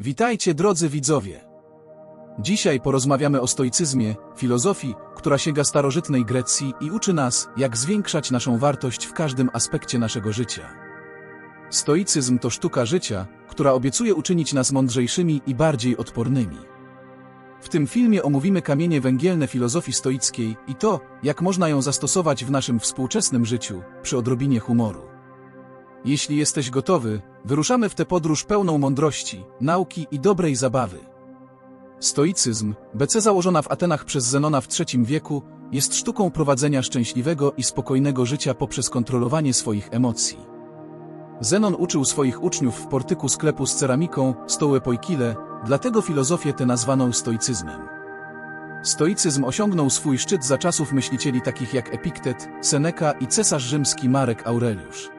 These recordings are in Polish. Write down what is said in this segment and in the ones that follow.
Witajcie drodzy widzowie. Dzisiaj porozmawiamy o stoicyzmie, filozofii, która sięga starożytnej Grecji i uczy nas, jak zwiększać naszą wartość w każdym aspekcie naszego życia. Stoicyzm to sztuka życia, która obiecuje uczynić nas mądrzejszymi i bardziej odpornymi. W tym filmie omówimy kamienie węgielne filozofii stoickiej i to, jak można ją zastosować w naszym współczesnym życiu, przy odrobinie humoru. Jeśli jesteś gotowy, wyruszamy w tę podróż pełną mądrości, nauki i dobrej zabawy. Stoicyzm, BC założona w Atenach przez Zenona w III wieku, jest sztuką prowadzenia szczęśliwego i spokojnego życia poprzez kontrolowanie swoich emocji. Zenon uczył swoich uczniów w portyku sklepu z ceramiką, stołe poikile, dlatego filozofię tę nazwano stoicyzmem. Stoicyzm osiągnął swój szczyt za czasów myślicieli takich jak Epiktet, Seneca i cesarz rzymski Marek Aureliusz.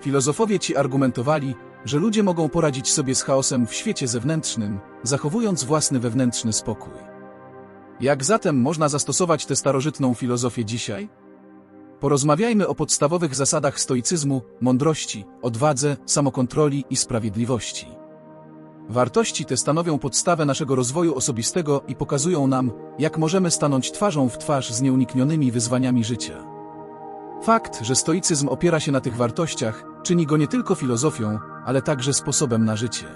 Filozofowie ci argumentowali, że ludzie mogą poradzić sobie z chaosem w świecie zewnętrznym, zachowując własny wewnętrzny spokój. Jak zatem można zastosować tę starożytną filozofię dzisiaj? Porozmawiajmy o podstawowych zasadach stoicyzmu, mądrości, odwadze, samokontroli i sprawiedliwości. Wartości te stanowią podstawę naszego rozwoju osobistego i pokazują nam, jak możemy stanąć twarzą w twarz z nieuniknionymi wyzwaniami życia. Fakt, że stoicyzm opiera się na tych wartościach, czyni go nie tylko filozofią, ale także sposobem na życie.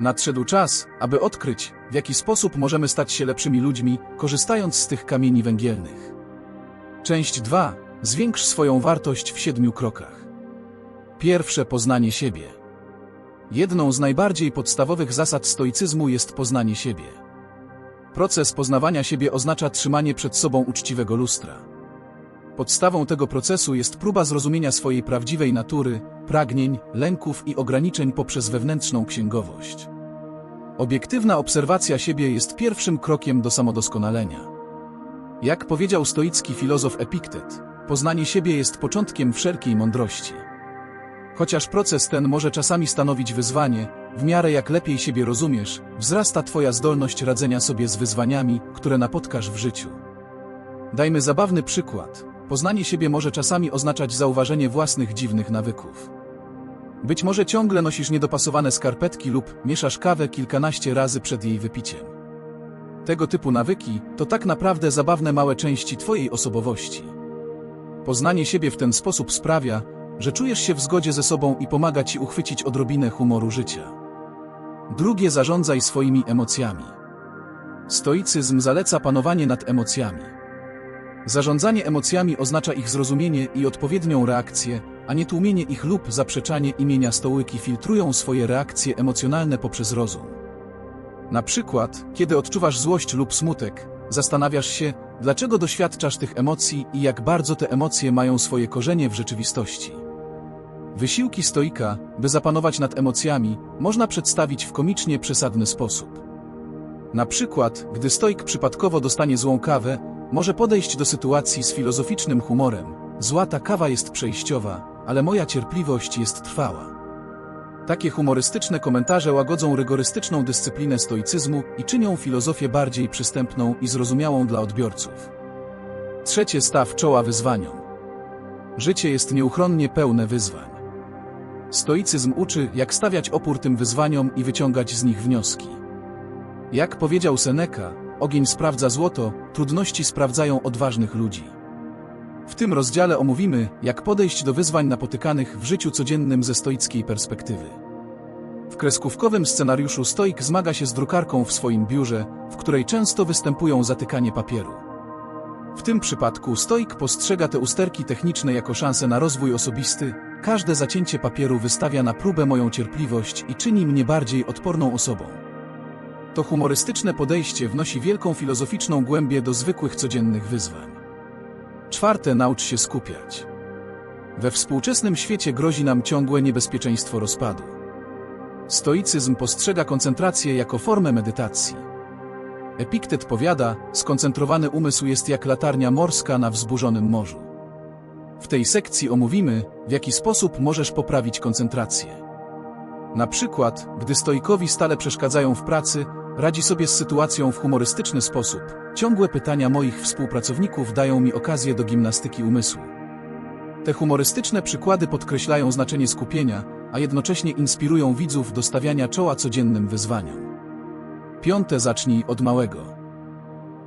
Nadszedł czas, aby odkryć, w jaki sposób możemy stać się lepszymi ludźmi, korzystając z tych kamieni węgielnych. Część 2. Zwiększ swoją wartość w siedmiu krokach. Pierwsze poznanie siebie. Jedną z najbardziej podstawowych zasad stoicyzmu jest poznanie siebie. Proces poznawania siebie oznacza trzymanie przed sobą uczciwego lustra. Podstawą tego procesu jest próba zrozumienia swojej prawdziwej natury, pragnień, lęków i ograniczeń poprzez wewnętrzną księgowość. Obiektywna obserwacja siebie jest pierwszym krokiem do samodoskonalenia. Jak powiedział stoicki filozof Epiktet, poznanie siebie jest początkiem wszelkiej mądrości. Chociaż proces ten może czasami stanowić wyzwanie, w miarę jak lepiej siebie rozumiesz, wzrasta Twoja zdolność radzenia sobie z wyzwaniami, które napotkasz w życiu. Dajmy zabawny przykład. Poznanie siebie może czasami oznaczać zauważenie własnych dziwnych nawyków. Być może ciągle nosisz niedopasowane skarpetki lub mieszasz kawę kilkanaście razy przed jej wypiciem. Tego typu nawyki to tak naprawdę zabawne małe części Twojej osobowości. Poznanie siebie w ten sposób sprawia, że czujesz się w zgodzie ze sobą i pomaga Ci uchwycić odrobinę humoru życia. Drugie zarządzaj swoimi emocjami. Stoicyzm zaleca panowanie nad emocjami. Zarządzanie emocjami oznacza ich zrozumienie i odpowiednią reakcję, a nie tłumienie ich lub zaprzeczanie imienia stołyki filtrują swoje reakcje emocjonalne poprzez rozum. Na przykład, kiedy odczuwasz złość lub smutek, zastanawiasz się, dlaczego doświadczasz tych emocji i jak bardzo te emocje mają swoje korzenie w rzeczywistości. Wysiłki stoika, by zapanować nad emocjami, można przedstawić w komicznie przesadny sposób. Na przykład, gdy stoik przypadkowo dostanie złą kawę, może podejść do sytuacji z filozoficznym humorem. Złata kawa jest przejściowa, ale moja cierpliwość jest trwała. Takie humorystyczne komentarze łagodzą rygorystyczną dyscyplinę stoicyzmu i czynią filozofię bardziej przystępną i zrozumiałą dla odbiorców. Trzecie staw czoła wyzwaniom. Życie jest nieuchronnie pełne wyzwań. Stoicyzm uczy, jak stawiać opór tym wyzwaniom i wyciągać z nich wnioski. Jak powiedział Seneca, ogień sprawdza złoto, trudności sprawdzają odważnych ludzi. W tym rozdziale omówimy, jak podejść do wyzwań napotykanych w życiu codziennym ze stoickiej perspektywy. W kreskówkowym scenariuszu stoik zmaga się z drukarką w swoim biurze, w której często występują zatykanie papieru. W tym przypadku stoik postrzega te usterki techniczne jako szansę na rozwój osobisty, każde zacięcie papieru wystawia na próbę moją cierpliwość i czyni mnie bardziej odporną osobą. To humorystyczne podejście wnosi wielką filozoficzną głębię do zwykłych codziennych wyzwań. Czwarte, naucz się skupiać. We współczesnym świecie grozi nam ciągłe niebezpieczeństwo rozpadu. Stoicyzm postrzega koncentrację jako formę medytacji. Epiktet powiada, skoncentrowany umysł jest jak latarnia morska na wzburzonym morzu. W tej sekcji omówimy, w jaki sposób możesz poprawić koncentrację. Na przykład, gdy stoikowi stale przeszkadzają w pracy, radzi sobie z sytuacją w humorystyczny sposób. Ciągłe pytania moich współpracowników dają mi okazję do gimnastyki umysłu. Te humorystyczne przykłady podkreślają znaczenie skupienia, a jednocześnie inspirują widzów do stawiania czoła codziennym wyzwaniom. Piąte zacznij od małego.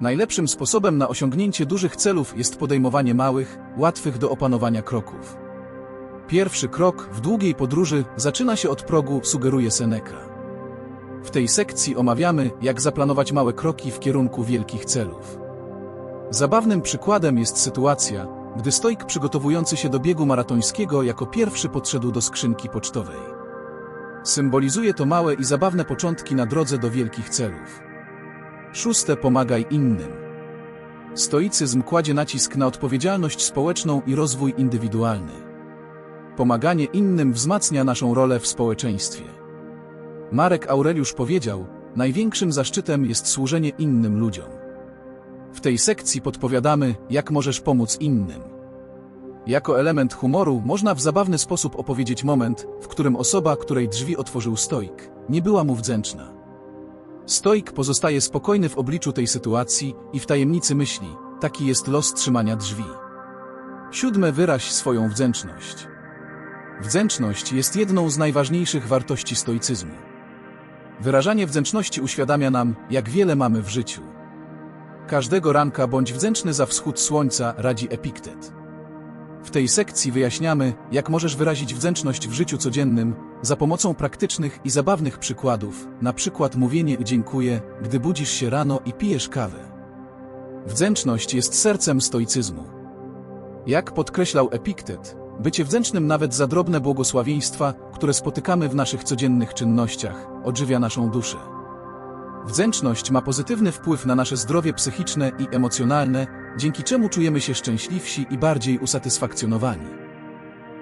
Najlepszym sposobem na osiągnięcie dużych celów jest podejmowanie małych, łatwych do opanowania kroków. Pierwszy krok w długiej podróży zaczyna się od progu, sugeruje Seneca. W tej sekcji omawiamy, jak zaplanować małe kroki w kierunku wielkich celów. Zabawnym przykładem jest sytuacja, gdy stoik przygotowujący się do biegu maratońskiego jako pierwszy podszedł do skrzynki pocztowej. Symbolizuje to małe i zabawne początki na drodze do wielkich celów. Szóste pomagaj innym. Stoicyzm kładzie nacisk na odpowiedzialność społeczną i rozwój indywidualny. Pomaganie innym wzmacnia naszą rolę w społeczeństwie. Marek Aureliusz powiedział: Największym zaszczytem jest służenie innym ludziom. W tej sekcji podpowiadamy, jak możesz pomóc innym. Jako element humoru można w zabawny sposób opowiedzieć moment, w którym osoba, której drzwi otworzył stoik, nie była mu wdzięczna. Stoik pozostaje spokojny w obliczu tej sytuacji i w tajemnicy myśli, taki jest los trzymania drzwi. Siódme wyraź swoją wdzięczność. Wdzięczność jest jedną z najważniejszych wartości stoicyzmu. Wyrażanie wdzięczności uświadamia nam, jak wiele mamy w życiu. Każdego ranka bądź wdzięczny za wschód słońca, radzi Epiktet. W tej sekcji wyjaśniamy, jak możesz wyrazić wdzięczność w życiu codziennym za pomocą praktycznych i zabawnych przykładów, na przykład mówienie dziękuję, gdy budzisz się rano i pijesz kawę. Wdzięczność jest sercem stoicyzmu. Jak podkreślał Epiktet, bycie wdzięcznym nawet za drobne błogosławieństwa, które spotykamy w naszych codziennych czynnościach, odżywia naszą duszę. Wdzięczność ma pozytywny wpływ na nasze zdrowie psychiczne i emocjonalne, dzięki czemu czujemy się szczęśliwsi i bardziej usatysfakcjonowani.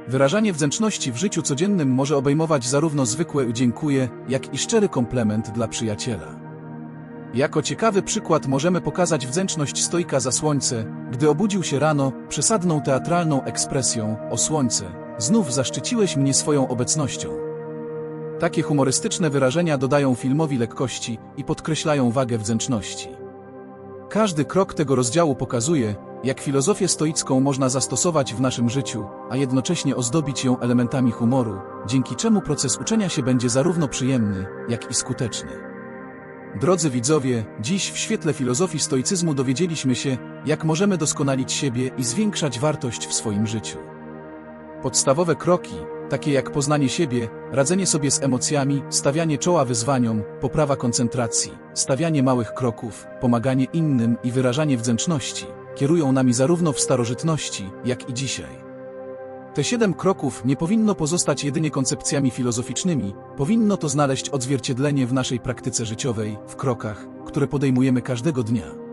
Wyrażanie wdzięczności w życiu codziennym może obejmować zarówno zwykłe dziękuję, jak i szczery komplement dla przyjaciela. Jako ciekawy przykład możemy pokazać wdzięczność stoika za słońce, gdy obudził się rano, przesadną teatralną ekspresją o słońce, znów zaszczyciłeś mnie swoją obecnością. Takie humorystyczne wyrażenia dodają filmowi lekkości i podkreślają wagę wdzięczności. Każdy krok tego rozdziału pokazuje, jak filozofię stoicką można zastosować w naszym życiu, a jednocześnie ozdobić ją elementami humoru, dzięki czemu proces uczenia się będzie zarówno przyjemny, jak i skuteczny. Drodzy widzowie, dziś w świetle filozofii stoicyzmu dowiedzieliśmy się, jak możemy doskonalić siebie i zwiększać wartość w swoim życiu. Podstawowe kroki, takie jak poznanie siebie, radzenie sobie z emocjami, stawianie czoła wyzwaniom, poprawa koncentracji, stawianie małych kroków, pomaganie innym i wyrażanie wdzięczności, kierują nami zarówno w starożytności, jak i dzisiaj. Te siedem kroków nie powinno pozostać jedynie koncepcjami filozoficznymi, powinno to znaleźć odzwierciedlenie w naszej praktyce życiowej, w krokach, które podejmujemy każdego dnia.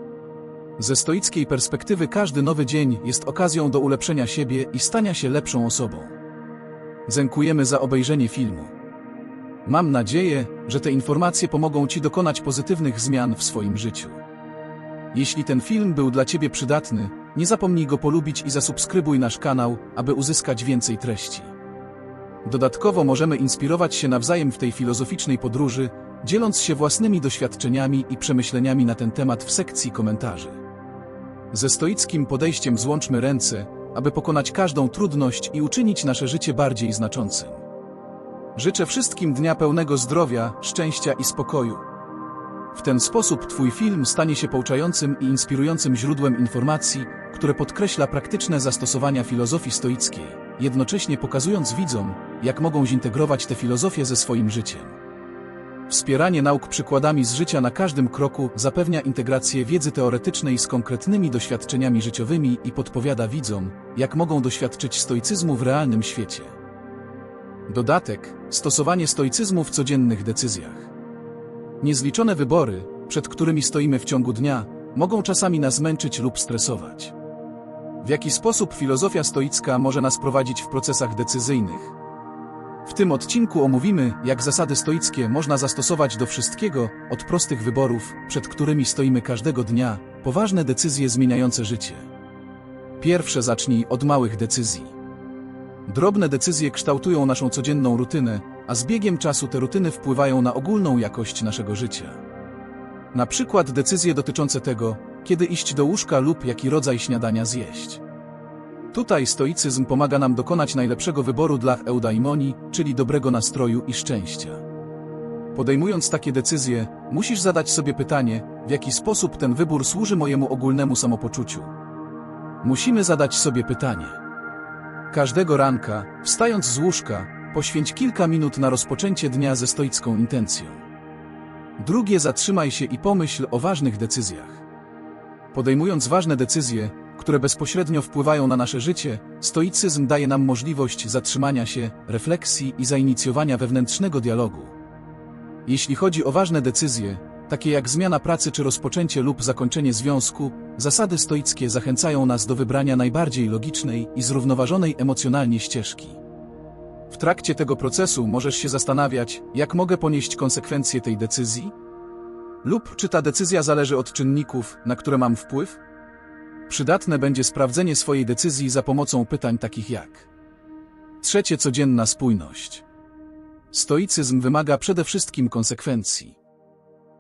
Ze stoickiej perspektywy każdy nowy dzień jest okazją do ulepszenia siebie i stania się lepszą osobą. Dziękujemy za obejrzenie filmu. Mam nadzieję, że te informacje pomogą Ci dokonać pozytywnych zmian w swoim życiu. Jeśli ten film był dla Ciebie przydatny, nie zapomnij go polubić i zasubskrybuj nasz kanał, aby uzyskać więcej treści. Dodatkowo możemy inspirować się nawzajem w tej filozoficznej podróży, dzieląc się własnymi doświadczeniami i przemyśleniami na ten temat w sekcji komentarzy. Ze stoickim podejściem złączmy ręce, aby pokonać każdą trudność i uczynić nasze życie bardziej znaczącym. Życzę wszystkim dnia pełnego zdrowia, szczęścia i spokoju. W ten sposób Twój film stanie się pouczającym i inspirującym źródłem informacji, które podkreśla praktyczne zastosowania filozofii stoickiej, jednocześnie pokazując widzom, jak mogą zintegrować tę filozofię ze swoim życiem. Wspieranie nauk przykładami z życia na każdym kroku zapewnia integrację wiedzy teoretycznej z konkretnymi doświadczeniami życiowymi i podpowiada widzom, jak mogą doświadczyć stoicyzmu w realnym świecie. Dodatek stosowanie stoicyzmu w codziennych decyzjach. Niezliczone wybory, przed którymi stoimy w ciągu dnia, mogą czasami nas męczyć lub stresować. W jaki sposób filozofia stoicka może nas prowadzić w procesach decyzyjnych? W tym odcinku omówimy, jak zasady stoickie można zastosować do wszystkiego, od prostych wyborów, przed którymi stoimy każdego dnia, poważne decyzje zmieniające życie. Pierwsze zacznij od małych decyzji. Drobne decyzje kształtują naszą codzienną rutynę, a z biegiem czasu te rutyny wpływają na ogólną jakość naszego życia. Na przykład decyzje dotyczące tego, kiedy iść do łóżka lub jaki rodzaj śniadania zjeść. Tutaj stoicyzm pomaga nam dokonać najlepszego wyboru dla eudaimonii, czyli dobrego nastroju i szczęścia. Podejmując takie decyzje, musisz zadać sobie pytanie, w jaki sposób ten wybór służy mojemu ogólnemu samopoczuciu. Musimy zadać sobie pytanie. Każdego ranka, wstając z łóżka, poświęć kilka minut na rozpoczęcie dnia ze stoicką intencją. Drugie, zatrzymaj się i pomyśl o ważnych decyzjach. Podejmując ważne decyzje, które bezpośrednio wpływają na nasze życie, stoicyzm daje nam możliwość zatrzymania się, refleksji i zainicjowania wewnętrznego dialogu. Jeśli chodzi o ważne decyzje, takie jak zmiana pracy czy rozpoczęcie lub zakończenie związku, zasady stoickie zachęcają nas do wybrania najbardziej logicznej i zrównoważonej emocjonalnie ścieżki. W trakcie tego procesu możesz się zastanawiać, jak mogę ponieść konsekwencje tej decyzji? Lub czy ta decyzja zależy od czynników, na które mam wpływ? Przydatne będzie sprawdzenie swojej decyzji za pomocą pytań takich jak Trzecie codzienna spójność. Stoicyzm wymaga przede wszystkim konsekwencji.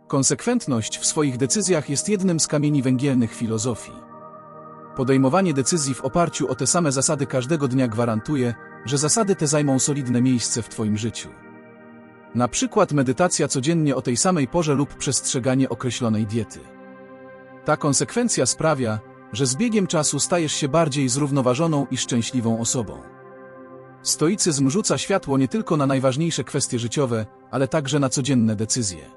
Konsekwentność w swoich decyzjach jest jednym z kamieni węgielnych filozofii. Podejmowanie decyzji w oparciu o te same zasady każdego dnia gwarantuje, że zasady te zajmą solidne miejsce w Twoim życiu. Na przykład medytacja codziennie o tej samej porze lub przestrzeganie określonej diety. Ta konsekwencja sprawia, że z biegiem czasu stajesz się bardziej zrównoważoną i szczęśliwą osobą. Stoicyzm rzuca światło nie tylko na najważniejsze kwestie życiowe, ale także na codzienne decyzje.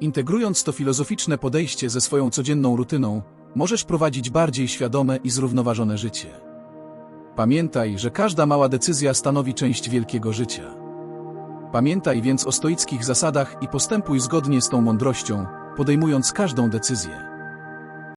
Integrując to filozoficzne podejście ze swoją codzienną rutyną, możesz prowadzić bardziej świadome i zrównoważone życie. Pamiętaj, że każda mała decyzja stanowi część wielkiego życia. Pamiętaj więc o stoickich zasadach i postępuj zgodnie z tą mądrością, podejmując każdą decyzję.